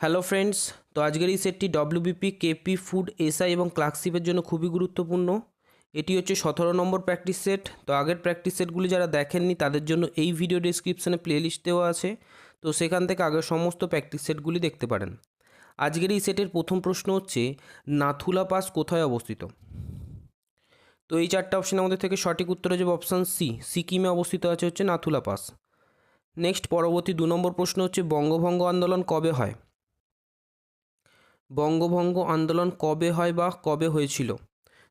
Hello friends, তো আজকের এই সেটটি ডব্লিউবিপি কেপি ফুড এসআই এবং ক্লার্কশিপের জন্য খুবই গুরুত্বপূর্ণ। এটি হচ্ছে সতেরো নম্বর প্র্যাকটিস সেট। তো আগের প্র্যাকটিস সেটগুলি যারা দেখেননি, তাদের জন্য এই ভিডিও ডিসক্রিপশানে প্লেলিস্ট দেওয়া আছে। তো সেখান থেকে আগের সমস্ত প্র্যাকটিস সেটগুলি দেখতে পারেন। আজকের এই সেটের প্রথম প্রশ্ন হচ্ছে, নাথুলা পাস কোথায় অবস্থিত? তো এই চারটা অপশন আমাদের থেকে সঠিক উত্তর যাবে অপশান সি সিকিমে অবস্থিত আছে হচ্ছে নাথুলা পাস। নেক্সট পরবর্তী দু নম্বর প্রশ্ন হচ্ছে, বঙ্গভঙ্গ আন্দোলন কবে হয়? বঙ্গভঙ্গ আন্দোলন কবে হয় বা কবে হয়েছিল?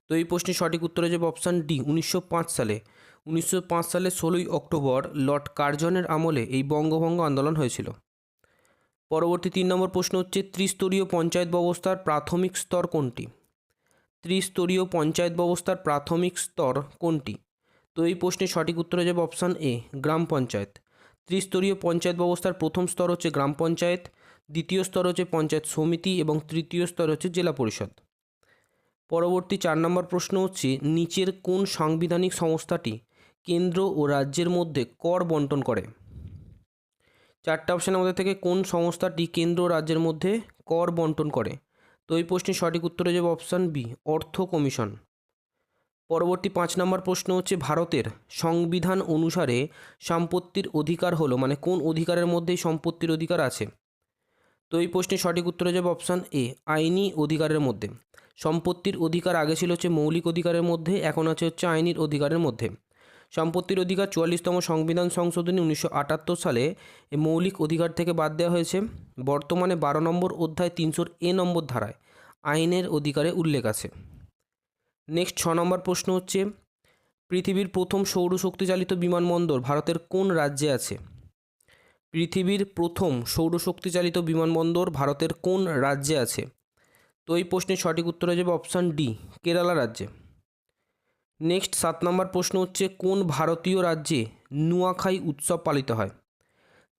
তো এই প্রশ্নের সঠিক উত্তর হয়ে যাবে অপশান ডি উনিশশো পাঁচ সালে। উনিশশো পাঁচ সালে ষোলোই অক্টোবর লর্ড কার্জনের আমলে এই বঙ্গভঙ্গ আন্দোলন হয়েছিল। পরবর্তী তিন নম্বর প্রশ্ন হচ্ছে, ত্রিস্তরীয় পঞ্চায়েত ব্যবস্থার প্রাথমিক স্তর কোনটি? ত্রিস্তরীয় পঞ্চায়েত ব্যবস্থার প্রাথমিক স্তর কোনটি? তো এই প্রশ্নের সঠিক উত্তর হয়ে যাবে অপশান এ গ্রাম পঞ্চায়েত। ত্রিস্তরীয় পঞ্চায়েত ব্যবস্থার প্রথম স্তর হচ্ছে গ্রাম পঞ্চায়েত দ্বিতীয় স্তর হচ্ছে পঞ্চায়েত সমিতি এবং তৃতীয় স্তর হচ্ছে জেলা পরিষদ। পরবর্তী চার নম্বর প্রশ্ন হচ্ছে, নিচের কোন সাংবিধানিক সংস্থাটি কেন্দ্র ও রাজ্যের মধ্যে কর বন্টন করে? চারটা অপশান আমাদের থেকে, কোন সংস্থাটি কেন্দ্র ও রাজ্যের মধ্যে কর বন্টন করে? তো এই প্রশ্নের সঠিক উত্তর যাবে অপশান বি অর্থ কমিশন। পরবর্তী পাঁচ নম্বর প্রশ্ন হচ্ছে, ভারতের সংবিধান অনুসারে সম্পত্তির অধিকার হলো মানে কোন অধিকারের মধ্যেই সম্পত্তির অধিকার আছে? তো এই প্রশ্নের সঠিক উত্তর হয়ে যাবে অপশান এ আইনি অধিকারের মধ্যে। সম্পত্তির অধিকার আগে ছিল হচ্ছে মৌলিক অধিকারের মধ্যে, এখন আছে হচ্ছে আইনির অধিকারের মধ্যে। সম্পত্তির অধিকার চুয়াল্লিশতম সংবিধান সংশোধনী উনিশশো আটাত্তর সালে মৌলিক অধিকার থেকে বাদ দেওয়া হয়েছে। বর্তমানে বারো নম্বর অধ্যায় তিনশোর এ নম্বর ধারায় আইনের অধিকারে উল্লেখ আছে। নেক্সট ছ নম্বর প্রশ্ন হচ্ছে, পৃথিবীর প্রথম সৌরশক্তিচালিত বিমানবন্দর ভারতের কোন রাজ্যে আছে? পৃথিবীর প্রথম সৌরশক্তিচালিত বিমানবন্দর ভারতের কোন রাজ্যে আছে? তো এই প্রশ্নের সঠিক উত্তর হয়ে যাবে অপশান ডি কেরালা রাজ্যে। নেক্সট সাত নম্বর প্রশ্ন হচ্ছে, কোন ভারতীয় রাজ্যে নুয়াখাই উৎসব পালিত হয়?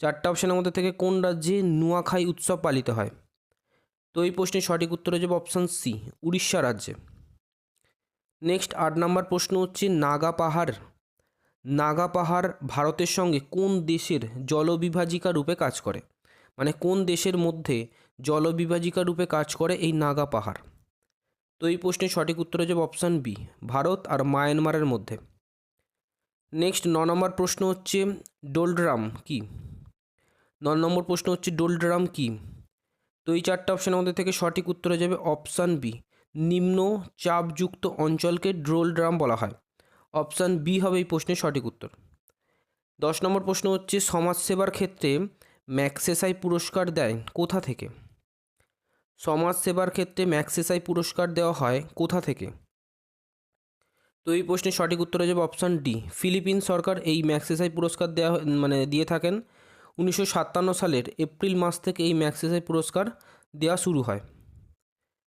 চারটা অপশানের মধ্যে থেকে কোন রাজ্যে নুয়াখাই উৎসব পালিত হয়? তো এই প্রশ্নের সঠিক উত্তর হয়ে যাবে অপশান সি উড়িষ্যা রাজ্যে। নেক্সট আট নম্বর প্রশ্ন হচ্ছে, নাগা পাহাড় নাগা পাহাড় ভারতের সঙ্গে কোন দেশের জলবিভাজিকা রূপে কাজ করে? মানে কোন দেশের মধ্যে জলবিভাজিকা রূপে কাজ করে এই নাগা পাহাড়? তো এই প্রশ্নের সঠিক উত্তর যাবে অপশান বি ভারত আর মায়ানমারের মধ্যে। নেক্সট ন নম্বর প্রশ্ন হচ্ছে, ডোলড্রাম কি? ন নম্বর প্রশ্ন হচ্ছে, ডোলড্রাম কি? তো এই চারটা অপশানের মধ্যে থেকে সঠিক উত্তর হয়ে যাবে অপশান বি নিম্ন চাপযুক্ত অঞ্চলকে ড্রোল ড্রাম বলা হয়। অপশান বি হবে এই প্রশ্নের সঠিক উত্তর। দশ নম্বর প্রশ্ন হচ্ছে, সমাজসেবার ক্ষেত্রে ম্যাক্সেসাই পুরস্কার দেয় কোথা থেকে? সমাজসেবার ক্ষেত্রে ম্যাক্সেসাই পুরস্কার দেওয়া হয় কোথা থেকে? তো এই প্রশ্নের সঠিক উত্তর হয়ে যাবে অপশান ডি। ফিলিপিন সরকার এই ম্যাক্সেসাই পুরস্কার দেওয়া মানে দিয়ে থাকেন। উনিশশো সাতান্ন সালের এপ্রিল মাস থেকে এই ম্যাক্সেসাই পুরস্কার দেওয়া শুরু হয়।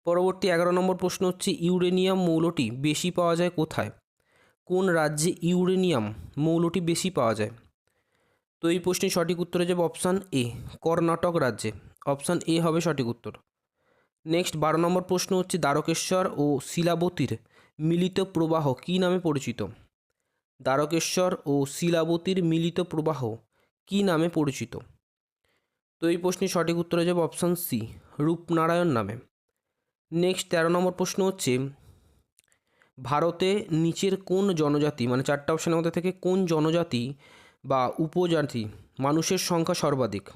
পরবর্তী এগারো নম্বর প্রশ্ন হচ্ছে, ইউরেনিয়াম মৌলটি বেশি পাওয়া যায় কোথায়? কোন রাজ্যে ইউরেনিয়াম মৌলটি বেশি পাওয়া যায়? তো এই প্রশ্নের সঠিক উত্তর যাবে অপশান এ, কর্ণাটক রাজ্যে। অপশান এ হবে সঠিক উত্তর। নেক্সট, বারো নম্বর প্রশ্ন হচ্ছে দ্বারকেশ্বর ও শিলাবতীর মিলিত প্রবাহ কী নামে পরিচিত? দ্বারকেশ্বর ও শিলাবতীর মিলিত প্রবাহ কী নামে পরিচিত? তো এই প্রশ্নের সঠিক উত্তর যাবে অপশান সি, রূপনারায়ণ নামে। নেক্সট, তেরো নম্বর প্রশ্ন হচ্ছে ভারতে নিচের কোন জনজাতি মানে চারটা অপশানের মধ্যে থেকে কোন জনজাতি বা উপজাতি মানুষের সংখ্যা সর্বাধিক?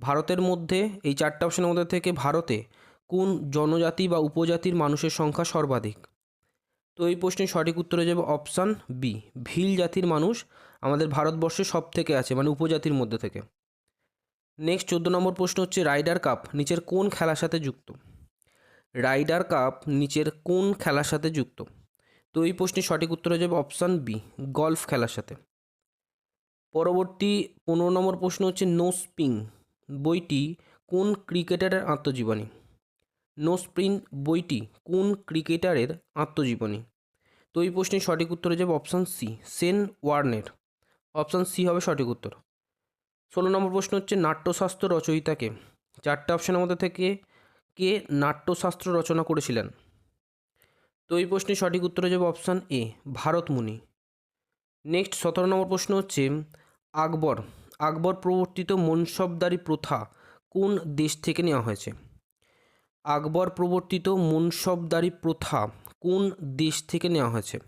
ভারতের মধ্যে, এই চারটা অপশানের মধ্যে থেকে ভারতে কোন জনজাতি বা উপজাতির মানুষের সংখ্যা সর্বাধিক? তো এই প্রশ্নের সঠিক উত্তর হয়ে যাবে অপশান বি ভিল জাতির মানুষ আমাদের ভারতবর্ষে সব থেকে আছে মানে উপজাতির মধ্যে থেকে। নেক্সট চোদ্দ নম্বর প্রশ্ন হচ্ছে রাইডার কাপ নিচের কোন খেলার সাথে যুক্ত? রাইডার কাপ নিচের কোন খেলার সাথে যুক্ত? তো এই প্রশ্নের সঠিক উত্তর হয়ে যাবে অপশান বি গলফ খেলার সাথে। পরবর্তী পনেরো নম্বর প্রশ্ন হচ্ছে নো স্পিং বইটি কোন ক্রিকেটারের আত্মজীবনী? নো স্প্রিন বইটি কোন ক্রিকেটারের আত্মজীবনী? তো এই প্রশ্নের সঠিক উত্তর হয়ে যাবে অপশান সি সেন ওয়ার্নের। অপশান সি হবে সঠিক উত্তর। ষোলো নম্বর প্রশ্ন হচ্ছে নাট্যশাস্ত্র রচয়িতাকে। চারটে অপশানের মধ্যে থেকে কে নাট্যশাস্ত্র রচনা করেছিলেন? তো এই প্রশ্নের সঠিক উত্তর হয়ে যাবে অপশান এ ভারতমুনি। নেক্সট সতেরো নম্বর প্রশ্ন হচ্ছে, আকবর আকবর প্রবর্তিত মনসবদারি প্রথা কোন দেশ থেকে নেওয়া হয়েছে? আকবর প্রবর্তিত মনসবদারি প্রথা কোন দেশ থেকে নেওয়া হয়েছে?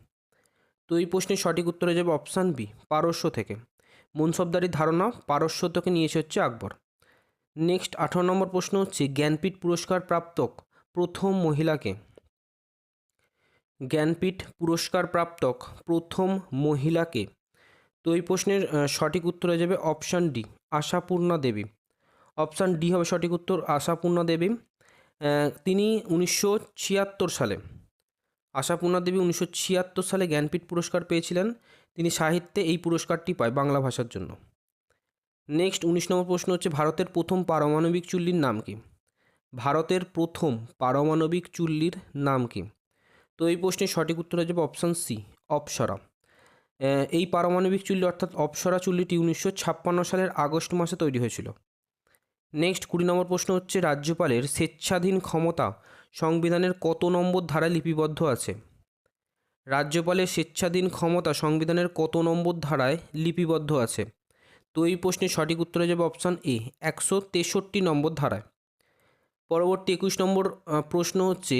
তো এই প্রশ্নের সঠিক উত্তর যাবে অপশান বি পারস্য থেকে। মনসবদারির ধারণা পারস্য থেকে নিয়েছে হচ্ছে আকবর। নেক্সট আঠারো নম্বর প্রশ্ন হচ্ছে, জ্ঞানপীঠ পুরস্কার প্রাপক প্রথম মহিলাকে জ্ঞানপীঠ পুরস্কার প্রাপক প্রথম মহিলাকে। তো এই প্রশ্নের সঠিক উত্তর হয়ে যাবে option D, Ashapurna Devi. Option D হবে সঠিক উত্তর, আশাপূর্ণা দেবী। তিনি উনিশশো ছিয়াত্তর সালে, আশাপূর্ণা দেবী উনিশশো ছিয়াত্তর সালে জ্ঞানপীঠ পুরস্কার পেয়েছিলেন। তিনি সাহিত্যে এই পুরস্কারটি পায় বাংলা ভাষার জন্য। নেক্সট, উনিশ নম্বর প্রশ্ন হচ্ছে ভারতের প্রথম পারমাণবিক চুল্লির নাম কি? ভারতের প্রথম পারমাণবিক চুল্লির নাম কি? তো এই প্রশ্নের সঠিক উত্তর হয়ে যাবে অপশান সি অপসরা। এই পারমাণবিক চুল্লি অর্থাৎ অপসরা চুল্লিটি উনিশশো ছাপ্পান্ন সালের আগস্ট মাসে তৈরি হয়েছিল। নেক্সট, কুড়ি নম্বর প্রশ্ন হচ্ছে, রাজ্যপালের স্বেচ্ছাধীন ক্ষমতা সংবিধানের কত নম্বর ধারায় লিপিবদ্ধ আছে? রাজ্যপালের স্বেচ্ছাধীন ক্ষমতা সংবিধানের কত নম্বর ধারায় লিপিবদ্ধ আছে? তো এই প্রশ্নের সঠিক উত্তর হয়ে যাবে অপশান এ একশো তেষট্টি নম্বর ধারায়। পরবর্তী একুশ নম্বর প্রশ্ন হচ্ছে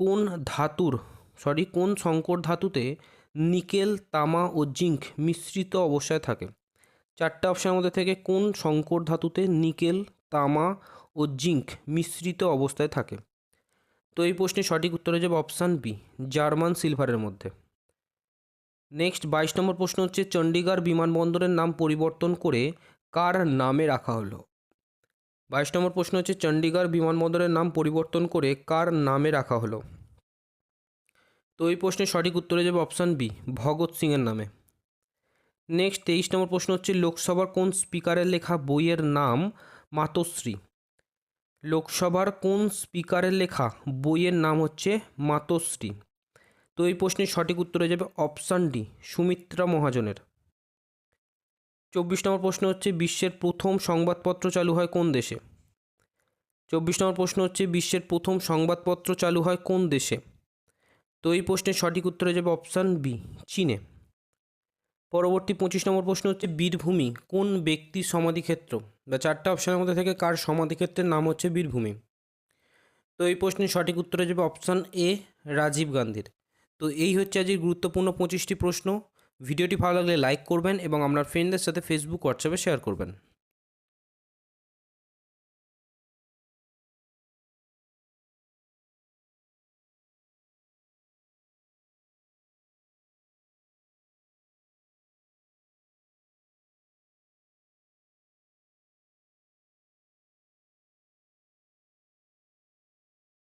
কোন ধাতুর সরি কোন সংকর ধাতুতে নিকেল, তামা ও জিঙ্ক মিশ্রিত অবস্থায় থাকে? চারটে অপশানের মধ্যে থেকে কোন সংকর ধাতুতে নিকেল, তামা ও জিঙ্ক মিশ্রিত অবস্থায় থাকে? তো এই প্রশ্নের সঠিক উত্তর হয়ে যাবে অপশান বি জার্মান সিলভারের মধ্যে। নেক্সট বাইশ নম্বর প্রশ্ন হচ্ছে চণ্ডীগড় বিমানবন্দরের নাম পরিবর্তন করে কার নামে রাখা হলো? বাইশ নম্বর প্রশ্ন হচ্ছে, চণ্ডীগড় বিমানবন্দরের নাম পরিবর্তন করে কার নামে রাখা হলো? তো এই প্রশ্নের সঠিক উত্তরে যাবে অপশান বি ভগৎ সিংয়ের নামে। নেক্সট তেইশ নম্বর প্রশ্ন হচ্ছে, লোকসভার কোন স্পিকারের লেখা বইয়ের নাম মাতশ্রী? লোকসভার কোন স্পিকারের লেখা বইয়ের নাম হচ্ছে মাতশ্রী? তো এই প্রশ্নের সঠিক উত্তরে যাবে অপশান ডি সুমিত্রা মহাজনের। চব্বিশ নম্বর প্রশ্ন হচ্ছে, বিশ্বের প্রথম সংবাদপত্র চালু হয় কোন দেশে? চব্বিশ নম্বর প্রশ্ন হচ্ছে, বিশ্বের প্রথম সংবাদপত্র চালু হয় কোন দেশে? তো এই প্রশ্নের সঠিক উত্তর হয়ে যাবে অপশান বি, চীনে। পরবর্তী পঁচিশ নম্বর প্রশ্ন হচ্ছে, বীরভূমি কোন ব্যক্তির সমাধিক্ষেত্র? বা চারটা অপশানের মধ্যে থেকে কার সমাধিক্ষেত্রের নাম হচ্ছে বীরভূমি? তো এই প্রশ্নের সঠিক উত্তর হয়ে যাবে অপশান এ, রাজীব গান্ধীর। তো এই হচ্ছে আজকের গুরুত্বপূর্ণ পঁচিশটি প্রশ্ন। ভিডিওটি ভালো লাগলে লাইক করবেন এবং আপনার ফ্রেন্ডদের সাথে ফেসবুক হোয়াটসঅ্যাপে শেয়ার করবেন।